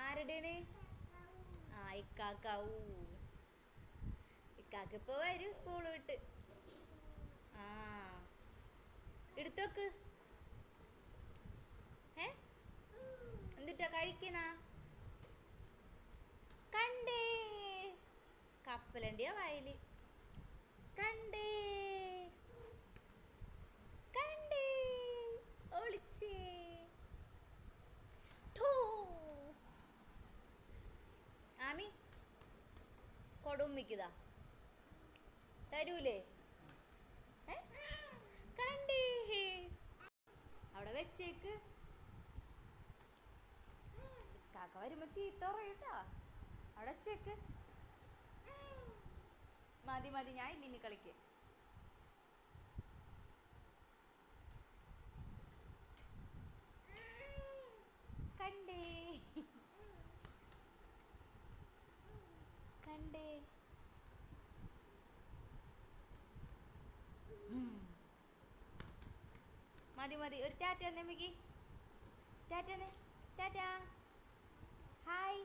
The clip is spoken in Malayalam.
ആരുടെയാണ് ആ ഇക്കാക്കാവൂ. ഇക്കാക്ക് ഇപ്പൊ വരും സ്കൂൾ വിട്ട്. ആ. എടുത്തോക്ക്. ഏ? എന്തിട്ടാ കഴിക്കണ? കണ്ടേ. കപ്പലണ്ടിയാ വായിൽ. കണ്ടേ. കൊടുമ്മിക്കുതാ തരൂലേ? ഏ? കണ്ടേ. അവിടെ വെച്ചേക്ക്. കാക്ക വരുമ്പോ ചീത്ത അവിടെ വെച്ചേക്ക്. മതി മതി ഞാൻ ഇല്ല ഇനി കളിക്ക് കണ്ടേ കണ്ടേ ഉം. മതി മതി. ഒരു ടാറ്റ തന്നെ മിക്കി ടാറ്റ തന്നെ ടാറ്റ ഹായ്